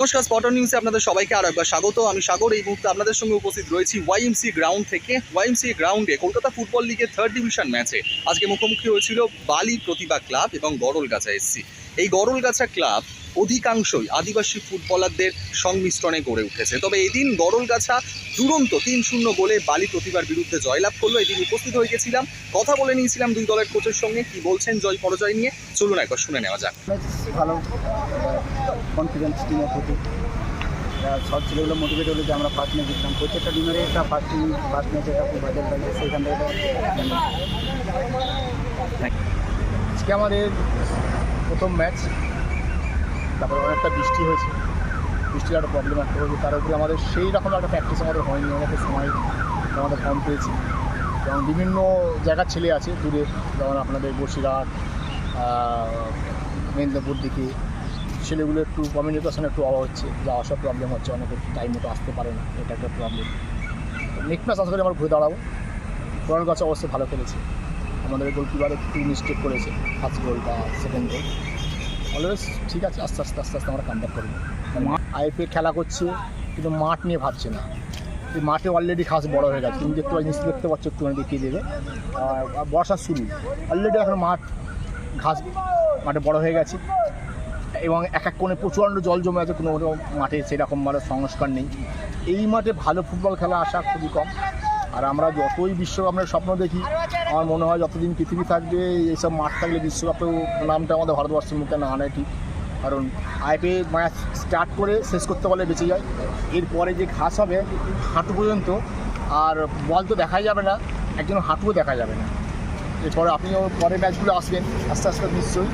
নমস্কার স্পট নিউজে আপনাদের সবাইকে আরও একবার স্বাগত। আমি সাগর, এই মুহূর্তে আপনাদের সঙ্গে উপস্থিত রয়েছি ওয়াইএমসি গ্রাউন্ড থেকে। ওয়াইএমসি গ্রাউন্ডে কলকাতা ফুটবল লিগের থার্ড ডিভিশন ম্যাচে আজকে মুখোমুখি হয়েছিল বালি প্রতিভা ক্লাব এবং গরলগাছা এসসি এই গরলগাছা ক্লাব অধিকাংশই আদিবাসী ফুটবলারদের সংমিশ্রণে গড়ে উঠেছে। তবে এদিন গরলগাছা দুরন্ত তিন শূন্য গোলে বালি প্রতিভার বিরুদ্ধে জয়লাভ করল। এদিন উপস্থিত হয়ে গেছিলাম কথা বলে নিয়েছিলাম দুই দলের কোচের সঙ্গে। কি বলছেন জয় পরাজয় নিয়ে? চলুন একবার শুনে নেওয়া যাক। ভালো কনফিডেন্স টিমের প্রতি। সব ছেলেগুলো মোটিভেট হলো যে আমরা ফার্স্ট ম্যাচ জিতলাম। প্রত্যেকটা টিমের একটা ফার্স্ট টিম ফার্স্ট ম্যাচে একটা খুব বাজেট লাগে সেইখান থেকে আজকে আমাদের প্রথম ম্যাচ তারপরে অনেকটা বৃষ্টি হয়েছে। বৃষ্টির একটা প্রবলেম একটা হয়েছে। তার উপরে আমাদের সেই রকম একটা প্র্যাকটিস আমাদের হয়নি আমাদের সময় আমাদের কম পেয়েছি। যেমন বিভিন্ন জায়গার ছেলে আছে দূরে, যেমন আপনাদের বসিরহাট মেদিনীপুর দিকে। ছেলেগুলো একটু কমিউনিকেশন একটু অভাব হচ্ছে, যাওয়া আসার প্রবলেম হচ্ছে অনেকে টাইম মতো আসতে পারে না, এটা একটা প্রবলেম নেক্সট ম্যাচ করি আমরা ঘুরে দাঁড়াবো। পরের কাছে অবশ্যই ভালো খেলেছে। আমাদের গোলকিপার একটু মিস্টেক করেছে ফার্স্ট গোল বা সেকেন্ড গোল অলওয়েজ ঠিক আছে, আস্তে আস্তে আস্তে আস্তে আমরা কামব্যাক করব আইপিএল খেলা করছে, কিন্তু মাঠ নিয়ে ভাবছে না। এই মাঠে অলরেডি ঘাস বড় হয়ে গেছে। তুমি দেখতে পাচ্ছি দেখতে পাচ্ছ একটুখানি দেখিয়ে দেবে। আর বর্ষার শুরু। অলরেডি এখন মাঠ ঘাস মাঠে বড় হয়ে গেছে। এবং এক এক কোণে প্রচণ্ড জল জমে আছে, কোনো কোনো মাঠে সেরকম ভালো সংস্কার নেই। এই মাঠে ভালো ফুটবল খেলা আসা খুবই কম। আর আমরা যতই বিশ্বকাপের স্বপ্ন দেখি আমার মনে হয় যতদিন পৃথিবী থাকবে, এইসব মাঠ থাকলে বিশ্বকাপেও নামটা আমাদের ভারতবর্ষের মুখে না আনে ঠিক কারণ আইপিএ ম্যাচ স্টার্ট করে শেষ করতে পারলে বেঁচে যায়। এরপরে যে ঘাস হবে হাঁটু পর্যন্ত, আর বল তো দেখাই যাবে না, একজন হাঁটুও দেখা যাবে না। এরপরে আপনিও পরের ম্যাচগুলো আসবেন, আস্তে আস্তে নিশ্চয়ই।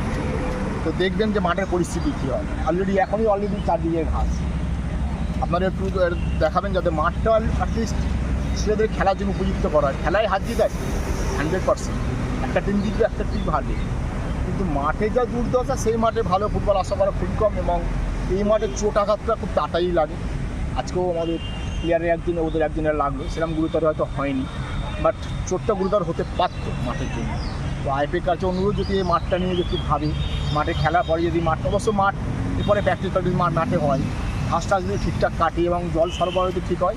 তো দেখবেন যে মাঠের পরিস্থিতি কী হয়। অলরেডি এখনই অলরেডি চারদিকে ঘাস। আপনারা একটু দেখাবেন যাতে মাঠটা অ্যাটলিস্ট ছেলেদের খেলার জন্য উপযুক্ত করা হয়। খেলায় হাত জিত আছে হান্ড্রেড পার্সেন্ট। একটা টিম জিতবে, একটা টিম হারবে। কিন্তু মাঠে যা দুর্দশা, সেই মাঠে ভালো ফুটবল আশা করা খুবই কম এবং এই মাঠে চোট আঘাতটা খুব তাড়াতাড়ি লাগে। আজকেও আমাদের প্লেয়ারের একদিনে ওদের একদিনে লাগল। সেরকম গুরুতর হয়তো হয়নি। বাট চোটটা গুরুতর হতে পারত মাঠের জন্য। তো আইপিএর কাছে অনুরোধ, যদি এই মাঠটা নিয়ে যদি ভাবে, মাঠে খেলার পরে যদি মাঠ, অবশ্য মাঠ, এরপরে প্র্যাকটিস প্র্যাকটিস মাঠ, মাঠে হয়। ঘাস টাস যদি ঠিকঠাক কাটে এবং জল সরবরাহ যদি ঠিক হয়